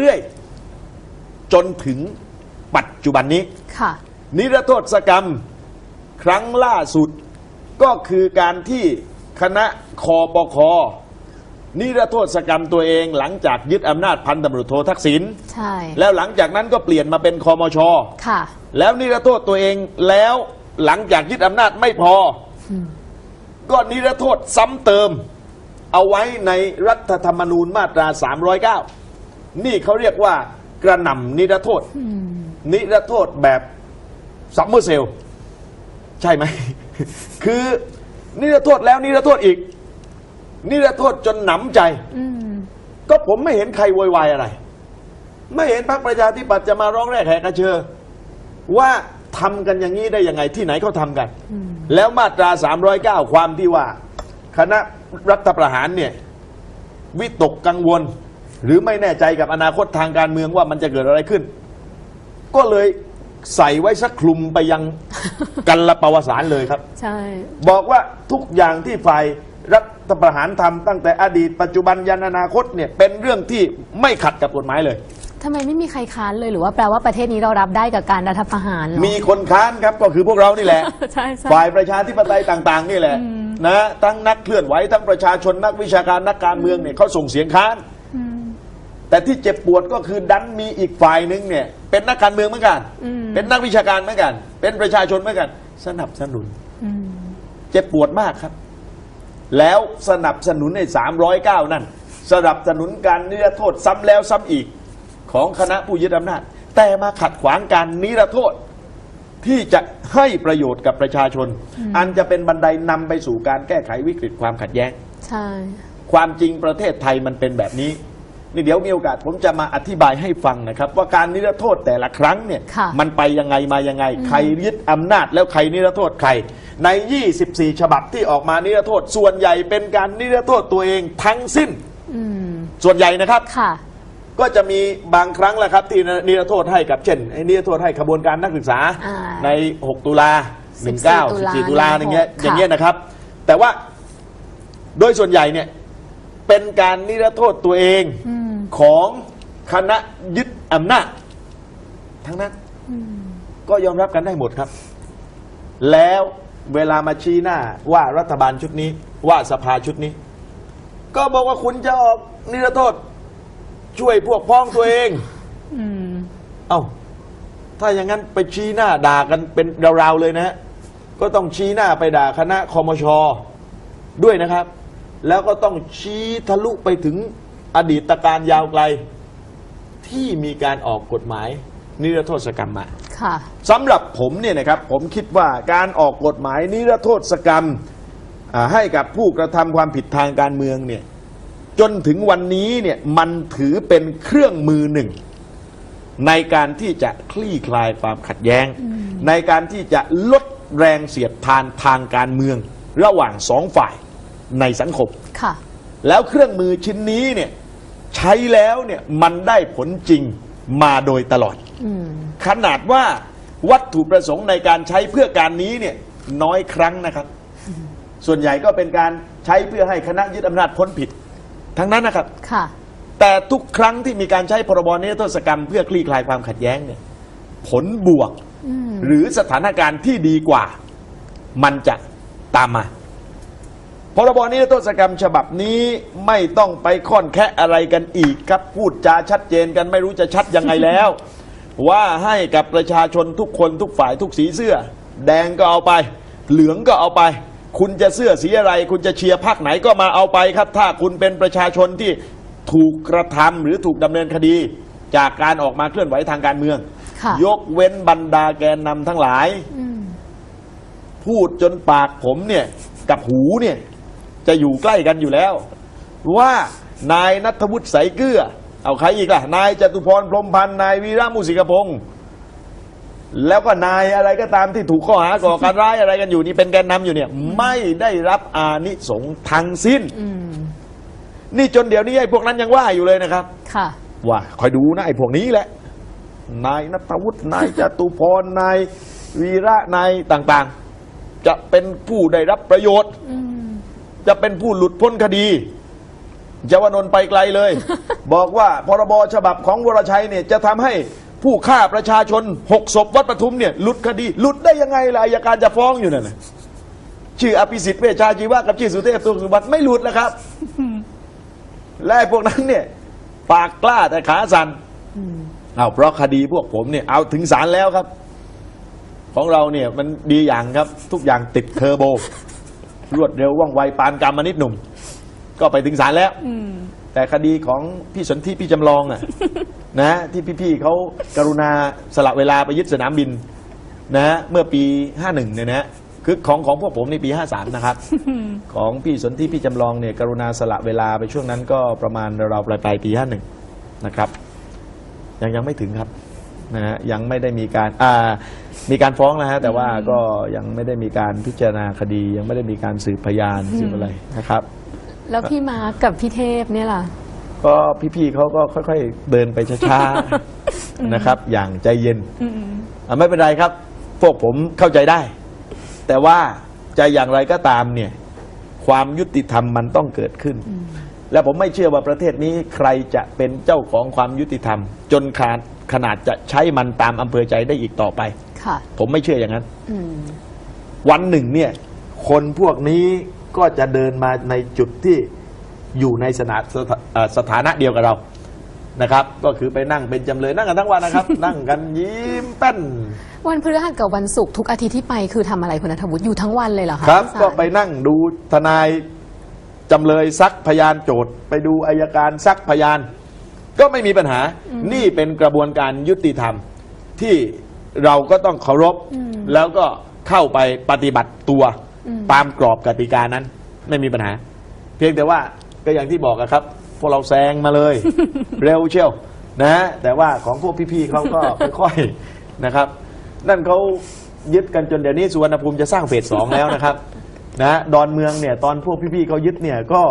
เรื่อยจนถึงปัจจุบันนี้ ค่ะ นิรโทษกรรมครั้งล่าสุดก็คือการที่คณะคอปคนิรโทษกรรมตัวเองหลังจากยึดอำนาจพันตำรวจโททักษิณใช่ แล้วหลังจากนั้นก็เปลี่ยนมาเป็นคอมช ค่ะ แล้วนิรโทษตัวเองแล้วหลังจากยึดอำนาจไม่พออก็นิรโทษซ้ำเติม เอาไว้ในรัฐธรรมนูญมาตรา 309 นี่เขาเรียกว่ากระหน่ำนิรโทษ นิรโทษแบบซัมเมอร์เซลใช่ไหม คือนิรโทษแล้วนิรโทษอีก นิรโทษจนหนำใจอืมก็ผมไม่เห็นใครโวยวายอะไร ไม่เห็นพรรคประชาธิปัตย์จะมาร้องแรกแหกกระเชอว่าทำกันอย่างนี้ได้ยังไงที่ไหนเขาทำกัน แล้วมาตรา 309 ความที่ว่า คณะรัฐประหารเนี่ย วิตกกังวล หรือไม่แน่ใจกับอนาคตทางการเมืองว่ามันจะเกิดอะไรขึ้น ก็เลยใส่ไว้สักคลุมไปยัง กันละปวสารเลยครับ ใช่ บอกว่าทุกอย่างที่ฝ่ายรัฐประหารทำตั้งแต่อดีตปัจจุบันยันอนาคตเนี่ยเป็นเรื่องที่ไม่ขัดกับกฎหมายเลยทำไมไม่มีใครค้านเลยหรือว่าแปลว่าประเทศนี้เรารับได้กับการรัฐประหารเหรอมีคนค้านครับก็คือพวกเรานี่แหละ ใช่ใช่ ฝ่ายประชาธิปไตยต่าง ๆ นี่แหละนะทั้งนักเคลื่อนไหวทั้งประชาชนนักวิชาการนักการเมืองเนี่ยเขาส่งเสียงค้านอืม แต่ที่เจ็บปวดก็คือดันมีอีกฝ่ายหนึ่งเนี่ย เป็นนักการเมืองเหมือนกัน อืม เป็นนักวิชาการเหมือนกัน เป็นประชาชนเหมือนกัน สนับสนุน อืมเจ็บปวดมากครับ แล้วสนับสนุนใน309 นั่น สนับสนุนการนิรโทษซ้ำแล้วซ้ำอีกของคณะผู้ยึดอำนาจ แต่มาขัดขวางการนิรโทษที่จะให้ประโยชน์กับประชาชน อันจะเป็นบันไดนำไปสู่การแก้ไขวิกฤตความขัดแย้ง ใช่ ความจริงประเทศไทยมันเป็นแบบนี้ นี่เดี๋ยวมีโอกาสผมจะมาอธิบายให้ฟังนะครับ ว่าการนิรโทษแต่ละครั้งเนี่ยค่ะ มันไปยังไงมายังไง ใครยึดอำนาจแล้วใครนิรโทษใคร ใน 24 ฉบับที่ออกมานิรโทษ ส่วนใหญ่เป็นการนิรโทษตัวเองทั้งสิ้นอืมส่วนใหญ่นะครับ ค่ะ ก็จะมีบางครั้งแหละครับที่นิรโทษให้กับเช่นไอ้นิรโทษให้ขบวนการนักศึกษาอ่าใน 6 ตุลา14 19 14 ตุลาอย่างเงี้ยค่ะ อย่างเงี้ยนะครับ แต่ว่าโดยส่วนใหญ่เนี่ยเป็นการนิรโทษตัวเอง อืม ของคณะยึดอำนาจ ทั้งนั้นอืมก็ยอมรับกันได้หมดครับ แล้วเวลามาชี้หน้าว่ารัฐบาลชุดนี้ ว่าสภาชุดนี้ ก็บอกว่าคุณจะออกนิรโทษ ช่วยพวกพ้องตัวเองอืมเอ้าถ้าอย่างนั้นไปชี้หน้าด่ากันเป็นราวๆเลยนะฮะก็ต้องชี้หน้าไปด่าคณะคอมชด้วยนะครับ แล้วก็ต้องชี้ทะลุไปถึง อดีตการยาวไกลที่มีการออกกฎหมายนิรโทษกรรมมาค่ะสำหรับผมเนี่ยนะครับผมคิดว่าการออกกฎหมายนิรโทษกรรมอ่าให้กับผู้กระทำความผิดทางการเมืองเนี่ยจนถึงวันนี้เนี่ยมันถือเป็นเครื่องมือหนึ่ง ในการที่จะคลี่คลายความขัดแย้ง ในการที่จะลดแรงเสียดทานทางการเมือง ระหว่างสองฝ่ายในสังคมค่ะ แล้วเครื่องมือชิ้นนี้เนี่ย ใช้แล้วเนี่ยมันได้ผลจริงมาโดยตลอดอืมขนาดว่าวัตถุประสงค์ในการใช้เพื่อการนี้เนี่ยน้อยครั้งนะครับ ส่วนใหญ่ก็เป็นการใช้เพื่อให้คณะยึดอำนาจพ้นผิด ทั้งนั้นนะครับ ค่ะ แต่ทุกครั้งที่มีการใช้พรบนิรโทษกรรม เพื่อคลี่คลายความขัดแย้งเนี่ยผลบวกอืมหรือสถานการณ์ที่ดีกว่า มันจะตามมา พรบนิรโทษกรรมฉบับนี้ไม่ต้องไปค่อนแคะอะไรกันอีกครับพูดจาชัดเจนกันไม่รู้จะชัดยังไงแล้ว ว่าให้กับประชาชนทุกคนทุกฝ่ายทุกสีเสื้อ แดงก็เอาไป เหลืองก็เอาไป คุณจะเสื้อสีอะไร คุณจะเชียร์พรรคไหนก็มาเอาไปครับ ถ้าคุณเป็นประชาชนที่ถูกกระทำหรือถูกดำเนินคดี จากการออกมาเคลื่อนไหวทางการเมืองค่ะยกเว้นบรรดาแกนนำทั้งหลายอืมพูดจนปากผมเนี่ยกับหูเนี่ย จะอยู่ใกล้กันอยู่แล้ว ว่านายนัทวุฒิใสายเกลือเอาใครอีกล่ะ นายจตุพรพรหมพันธ์นายวีระมุสิกพงศ์แล้วก็นายอะไรก็ตามที่ถูกข้อหาก่อการร้ายอะไรกันอยู่นี่เป็นแกนนำอยู่เนี่ย ไม่ได้รับอานิสงส์ทั้งสิ้นอืมนี่จนเดี๋ยวนี้ไอ้พวกนั้นยังว่าอยู่เลยนะครับ ค่ะ ว่าคอยดูนะไอ้พวกนี้แหละ นายนัทวุฒินายจตุพรนายวีระนายต่างๆ จะเป็นผู้ได้รับประโยชน์อืม จะเป็นผู้หลุดพ้นคดีเยาวนนท์ไปไกลเลย บอกว่าพรบฉบับของวรชัยเนี่ยจะทำให้ผู้ฆ่าประชาชนหกศพวัดปทุมเนี่ยหลุดคดีหลุดได้ยังไงล่ะอายการจะฟ้องอยู่นั่นน่ะชื่ออภิสิทธิ์เวชชาชีวะกับชื่อสุเทพสุขสุบัติไม่หลุดแล้วครับและไอ้พวกนั้นเนี่ยปากกล้าแต่ขาสั่นเอาเพราะคดีพวกผมเนี่ยเอาถึงศาลแล้วครับ ของเราเนี่ยมันดีอย่างครับ ทุกอย่างติดเทอร์โบ รวดเร็วว่องไวปานกรรมนิดหนุ่ม ก็ไปถึงศาลแล้วแต่คดีของพี่สนธิพี่จำลองอะนะที่พี่ๆเขากรุณาสละเวลาไปยึดสนามบินนะฮะเมื่อปี 51เนี่ยนะฮะคือของของพวกผมในปี 53 นะครับ ของพี่สนธิพี่จำลองเนี่ยกรุณาสละเวลาไปช่วงนั้นก็ประมาณราวๆปลายปลายๆปี 51 นะครับ ยังยังไม่ถึงครับ นะฮะยังไม่ได้มีการอ่ามีการฟ้องนะฮะแต่ว่าก็ยังไม่ได้มีการพิจารณาคดี ยังไม่ได้มีการสืบพยานสืบอะไรนะครับ แล้วพี่มาร์คกับพี่เทพเนี่ยล่ะ ก็พี่ๆเขาก็ค่อย ๆ เดินไปช้าๆนะครับ อย่างใจเย็นอะไม่เป็นไรครับ พวกผมเข้าใจได้ แต่ว่าจะอย่างไรก็ตามเนี่ย ความยุติธรรมมันต้องเกิดขึ้น และผมไม่เชื่อว่าประเทศนี้ใครจะเป็นเจ้าของความยุติธรรม จนขาด ขนาดจะใช้มันตามอำเภอใจได้อีกต่อไป ค่ะ ผมไม่เชื่ออย่างนั้น อืม วันหนึ่งเนี่ย คนพวกนี้ก็จะเดินมาในจุดที่อยู่ในสถาสถาเอ่อสถานะเดียวกับเรานะครับ ก็คือไปนั่งเป็นจำเลยนั่งกันทั้งวันนะครับ นั่งกันยิ้มแป้น วันพฤหัสกับวันศุกร์ทุกอาทิตย์ที่ไปคือทำอะไรคุณนัทวุฒิอยู่ทั้งวันเลยเหรอคะครับ ที่ศาลก็ไปนั่งดูทนายจำเลยซักพยานโจทย์ ไปดูอายการซักพยาน ก็ไม่มีปัญหา นี่เป็นกระบวนการยุติธรรมที่เราก็ต้องเคารพ แล้วก็เข้าไปปฏิบัติตัวตามกรอบกติกานั้น ไม่มีปัญหา เพียงแต่ว่าก็อย่างที่บอกอะครับ พวกเราแซงมาเลย เร็วเชียวนะฮะแต่ว่าของพวกพี่ๆเขาก็ค่อยๆนะครับ นั่นเขายึดกันจนเดี๋ยวนี้สุวรรณภูมิจะสร้างเฟสสองแล้วนะครับนะดอนเมืองเนี่ยตอนพวกพี่ๆเขายึดเนี่ยก็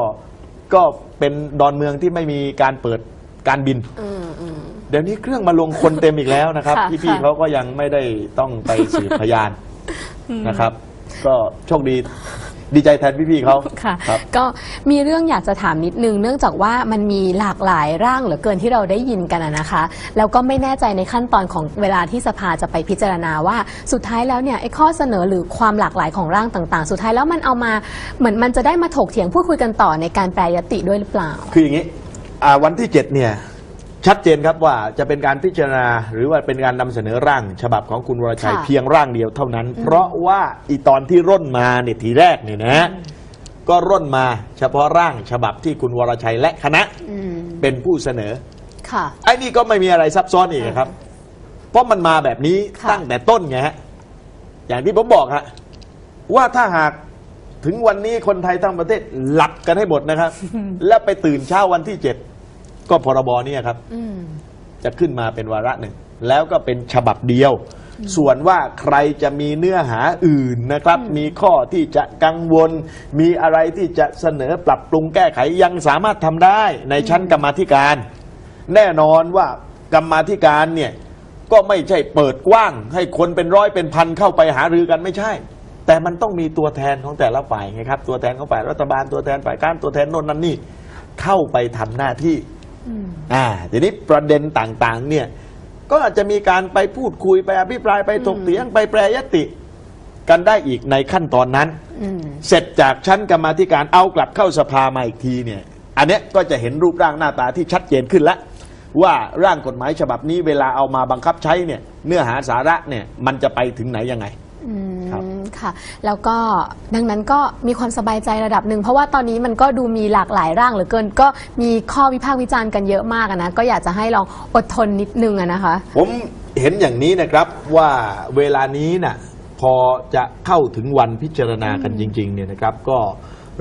ก็เป็นดอนเมืองที่ไม่มีการเปิด การบิน อืมอืม เดี๋ยวนี้เครื่องมาลงคนเต็มอีกแล้วนะครับ ค่ะพี่ค่ะๆเขาก็ยังไม่ได้ต้องไปสืบพยานนะครับ ก็โชคดีดีใจแทนพี่ๆเขาค่ะครับ ก็มีเรื่องอยากจะถามนิดนึง เนื่องจากว่ามันมีหลากหลายร่างเหลือเกินที่เราได้ยินกันอะนะคะ แล้วก็ไม่แน่ใจในขั้นตอนของเวลาที่สภาจะไปพิจารณาว่าสุดท้ายแล้วเนี่ยไอ้ข้อเสนอหรือความหลากหลายของร่างต่างๆ สุดท้ายแล้วมันเอามาเหมือนมันจะได้มาถกเถียงพูดคุยกันต่อในการแปรยติด้วยหรือเปล่า คืออย่างนี้อ่า วันที่เจ็ดเนี่ย ชัดเจนครับว่าจะเป็นการพิจารณา หรือว่าเป็นการนำเสนอร่างฉบับของคุณวรชัยค่ะ เพียงร่างเดียวเท่านั้น เพราะว่าอีตอนที่ร่นมาเนี่ยทีแรกเนี่ยนะก็ร่นมาเฉพาะร่างฉบับที่คุณวรชัยและคณะอืมเป็นผู้เสนอ ค่ะ ไอ้นี่ก็ไม่มีอะไรซับซ้อนอีกครับ เพราะมันมาแบบนี้ค่ะ ตั้งแต่ต้นไงฮะ อย่างที่ผมบอกฮะ ว่าถ้าหากถึงวันนี้คนไทยทั้งประเทศหลับกันให้หมดนะครับ แล้วไปตื่นเช้าวันที่เจ็ด ก็พรบเนี่ยครับ อืม จะขึ้นมาเป็นวาระหนึ่ง แล้วก็เป็นฉบับเดียว ส่วนว่าใครจะมีเนื้อหาอื่นนะครับ มีข้อที่จะกังวล มีอะไรที่จะเสนอปรับปรุงแก้ไขยังสามารถทำได้ในชั้นกรรมาธิการ แน่นอนว่ากรรมาธิการเนี่ยก็ไม่ใช่เปิดกว้าง ให้คนเป็นร้อยเป็นพันเข้าไปหารือกันไม่ใช่ แต่มันต้องมีตัวแทนของแต่ละฝ่ายไงครับ ตัวแทนของฝ่ายรัฐบาลตัวแทนฝ่ายการตัวแทนโน่นนั่นนี่เข้าไปทำหน้าที่ อืมอ่าทีนี้ประเด็นต่างๆ เนี่ย ก็อาจจะมีการไปพูดคุยไปอภิปรายไปถกเถียงไปแปรยติ กันได้อีกในขั้นตอนนั้นอืมเสร็จจากชั้นกรรมาธิการเอากลับเข้าสภามาอีกทีเนี่ย อันเนี้ยก็จะเห็นรูปร่างหน้าตาที่ชัดเจนขึ้นแล้วว่าร่างกฎหมายฉบับนี้เวลาเอามาบังคับใช้เนี่ยเนื้อหาสาระเนี่ยมันจะไปถึงไหนยังไงอืม ครับค่ะ แล้วก็ดังนั้นก็มีความสบายใจระดับหนึ่ง เพราะว่าตอนนี้มันก็ดูมีหลากหลายร่างเหลือเกิน ก็มีข้อวิพากษ์วิจารณ์กันเยอะมากอะนะ ก็อยากจะให้ลองอดทนนิดนึงอะนะคะ ผมเห็นอย่างนี้นะครับว่าเวลานี้น่ะพอจะเข้าถึงวันพิจารณากันจริงๆเนี่ยนะครับ ก็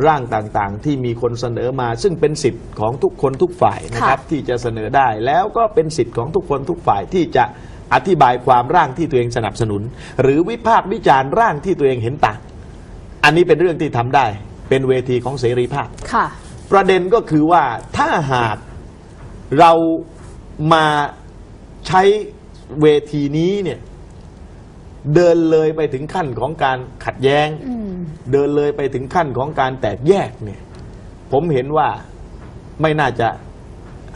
ร่างต่างๆที่มีคนเสนอมา ซึ่งเป็นสิทธิ์ของทุกคนทุกฝ่ายนะครับ ที่จะเสนอได้แล้วก็เป็นสิทธิ์ของทุกคนทุกฝ่ายที่จะ อธิบายความร่างที่ตัวเองสนับสนุน หรือวิพากษ์วิจารณ์ร่างที่ตัวเองเห็นต่าง อันนี้เป็นเรื่องที่ทำได้ เป็นเวทีของเสรีภาพค่ะ ประเด็นก็คือว่าถ้าหากเรามาใช้เวทีนี้เนี่ยเดินเลยไปถึงขั้นของการขัดแย้งอืมเดินเลยไปถึงขั้นของการแตกแยกเนี่ย ผมเห็นว่าไม่น่าจะ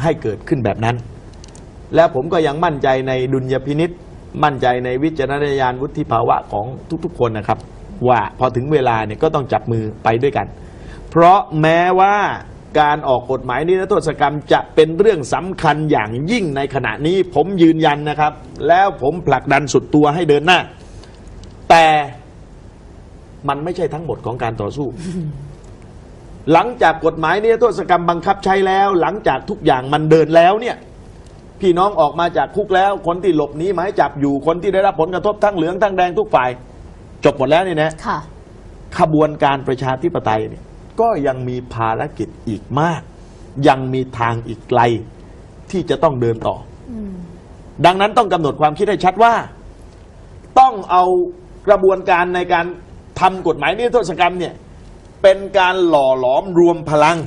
ให้เกิดขึ้นแบบนั้น แล้วผมก็ยังมั่นใจในดุลยพินิษมั่นใจในวิจารณญาณวุฒิภาวะของทุกๆ คนนะครับ ว่าพอถึงเวลาเนี่ยก็ต้องจับมือไปด้วยกัน เพราะแม้ว่าการออกกฎหมายนิรโทษกรรมจะเป็นเรื่องสำคัญอย่างยิ่งในขณะนี้ผมยืนยันนะครับ แล้วผมผลักดันสุดตัวให้เดินหน้า แต่มันไม่ใช่ทั้งหมดของการต่อสู้ หลังจากกฎหมายนิรโทษกรรมบังคับใช้แล้ว หลังจากทุกอย่างมันเดินแล้วเนี่ย พี่น้องออกมาจากคุกแล้ว คนที่หลบหนีหมายจับอยู่คนที่ได้รับผลกระทบทั้งเหลืองทั้งแดงทุกฝ่าย จบหมดแล้วเนี่ยนะค่ะ ขบวนการประชาธิปไตยเนี่ยก็ยังมีภารกิจอีกมาก ยังมีทางอีกไกลที่จะต้องเดินต่ออดังนั้นต้องกำหนดความคิดให้ชัดว่า ต้องเอากระบวนการในการทำกฎหมายนิรโทษกรรมเนี่ย เป็นการหล่อหลอมรวมพลัง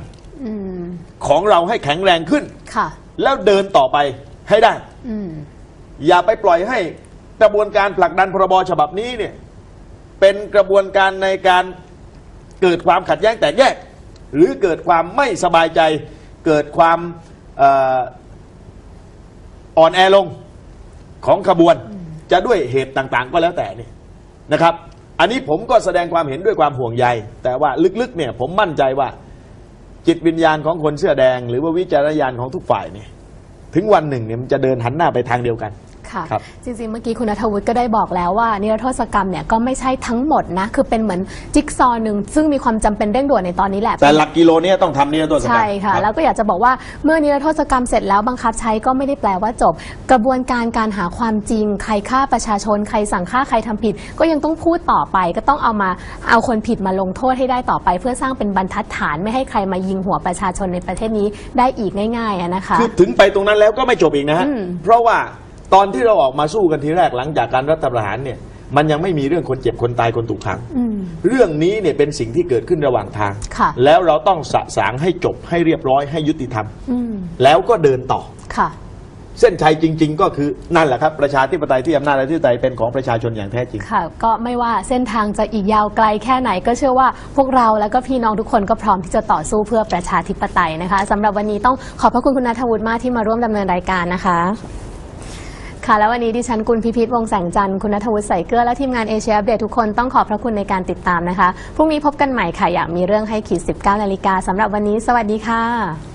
อืมของเราให้แข็งแรงขึ้นค่ะ แล้วเดินต่อไปให้ได้ อืม อย่าไปปล่อยให้กระบวนการผลักดันพรบฉบับนี้เนี่ย เป็นกระบวนการในการเกิดความขัดแย้งแตกแยก หรือเกิดความไม่สบายใจ เกิดความเอ่ออ่อนแอลงของขบวนจะด้วยเหตุต่างๆ ก็แล้วแต่เนี่ยนะครับ อันนี้ผมก็แสดงความเห็นด้วยความห่วงใย แต่ว่าลึกๆเนี่ยผมมั่นใจว่า จิตวิญญาณของคนเสื้อแดง หรือว่าวิจารณญาณของทุกฝ่ายเนี่ยถึงวันหนึ่งเนี่ยมันจะเดินหันหน้าไปทางเดียวกัน ค่ะ ครับ จริงๆ เมื่อกี้คุณนัทวุฒิก็ได้บอกแล้วว่า นิรโทษกรรมเนี่ยก็ไม่ใช่ทั้งหมดนะ คือเป็นเหมือนจิ๊กซอว์หนึ่งซึ่งมีความจำเป็นเร่งด่วนในตอนนี้แหละ แต่หลักกิโลเนี้ต้องทำนี่ตัวสำคัญใช่ค่ะ รับ แล้วก็อยากจะบอกว่าเมื่อนิรโทษกรรมเสร็จแล้วบังคับใช้ก็ไม่ได้แปลว่าจบ กระบวนการการหาความจริง ใครฆ่าประชาชน ใครสั่งฆ่าใครทำผิด ก็ยังต้องพูดต่อไป ก็ต้องเอามาเอาคนผิดมาลงโทษให้ได้ต่อไป เพื่อสร้างเป็นบรรทัดฐานไม่ให้ใครมายิงหัวประชาชนในประเทศนี้ได้อีกง่ายๆอะนะคะ คือถึงไปตรงนั้นแล้วก็ไม่จบอีกนะฮะ อืม เพราะว่า ตอนที่เราออกมาสู้กันทีแรกหลังจากการรัฐประหารเนี่ยมันยังไม่มีเรื่องคนเจ็บคนตายคนถูกขัง อืม เรื่องนี้เนี่ยเป็นสิ่งที่เกิดขึ้นระหว่างทาง ค่ะ แล้วเราต้องสะสางให้จบให้เรียบร้อยให้ยุติธรรม อืม แล้วก็เดินต่อ ค่ะ เส้นชัยจริง ๆ ก็คือนั่นแหละครับประชาธิปไตยที่อำนาจอธิปไตยเป็นของประชาชนอย่างแท้จริง ค่ะ ก็ไม่ว่าเส้นทางจะอีกยาวไกลแค่ไหนก็เชื่อว่าพวกเราแล้วก็พี่น้องทุกคนก็พร้อมที่จะต่อสู้เพื่อประชาธิปไตยนะคะสำหรับวันนี้ต้องขอบพระคุณคุณนัทวุฒิมากที่มาร่วมดำเนินรายการนะคะ ค่ะ แล้ววันนี้ดิฉันกุลพิพิธวงแสงจันทร์คุณนัทวุฒิใส่เกลือและทีมงานเอเชียอัปเดตทุกคนต้องขอบพระคุณในการติดตามนะคะพรุ่งนี้พบกันใหม่ค่ะอยากมีเรื่องให้ขีด 19นาฬิกาสำหรับวันนี้ สวัสดีค่ะ